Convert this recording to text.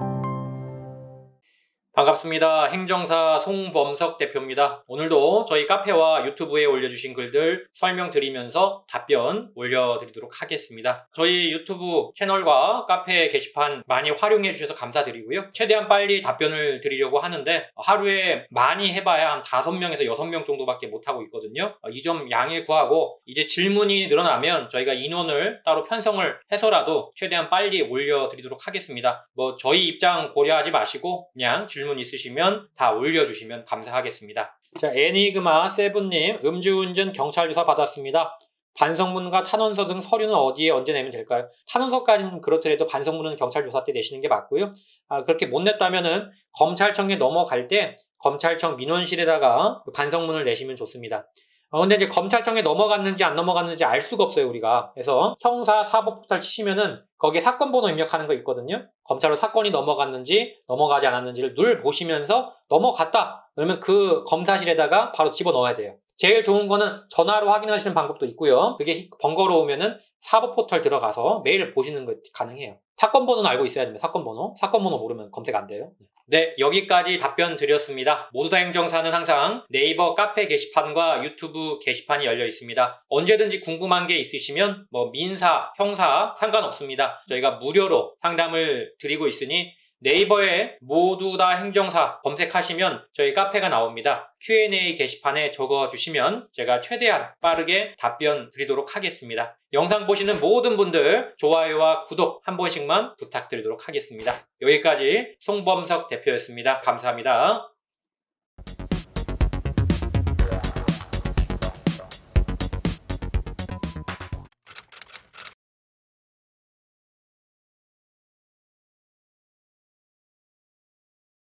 thank you 반갑습니다. 행정사 송범석 대표입니다. 오늘도 저희 카페와 유튜브에 올려주신 글들 설명드리면서 답변 올려드리도록 하겠습니다. 저희 유튜브 채널과 카페 게시판 많이 활용해 주셔서 감사드리고요. 최대한 빨리 답변을 드리려고 하는데 하루에 많이 해봐야 한 5명에서 6명 정도밖에 못하고 있거든요. 이 점 양해 구하고 이제 질문이 늘어나면 저희가 인원을 따로 편성을 해서라도 최대한 빨리 올려드리도록 하겠습니다. 뭐 저희 입장 고려하지 마시고 그냥 질문 있으시면 다 올려주시면 감사하겠습니다. 자, 애니그마 세븐님 음주운전 경찰 조사 받았습니다. 반성문과 탄원서 등 서류는 어디에 언제 내면 될까요? 탄원서까지는 그렇더라도 반성문은 경찰 조사 때 내시는 게 맞고요. 아, 그렇게 못 냈다면은 검찰청에 넘어갈 때 검찰청 민원실에다가 그 반성문을 내시면 좋습니다. 어, 근데 이제 검찰청에 넘어갔는지 안 넘어갔는지 알 수가 없어요, 우리가. 그래서 형사 사법 포탈 치시면은 거기에 사건 번호 입력하는 거 있거든요. 검찰로 사건이 넘어갔는지 넘어가지 않았는지를 늘 보시면서 넘어갔다. 그러면 그 검사실에다가 바로 집어 넣어야 돼요. 제일 좋은 거는 전화로 확인하시는 방법도 있고요. 그게 번거로우면은 사법 포털 들어가서 메일 보시는 거 가능해요. 사건 번호는 알고 있어야 됩니다. 사건 번호. 사건 번호 모르면 검색 안 돼요. 네, 여기까지 답변 드렸습니다. 모두 다 행정사는 항상 네이버 카페 게시판과 유튜브 게시판이 열려 있습니다. 언제든지 궁금한 게 있으시면 뭐 민사, 형사 상관없습니다. 저희가 무료로 상담을 드리고 있으니 네이버에 모두 다 행정사 검색하시면 저희 카페가 나옵니다. Q&A 게시판에 적어주시면 제가 최대한 빠르게 답변 드리도록 하겠습니다. 영상 보시는 모든 분들 좋아요와 구독 한 번씩만 부탁드리도록 하겠습니다. 여기까지 송범석 대표였습니다. 감사합니다.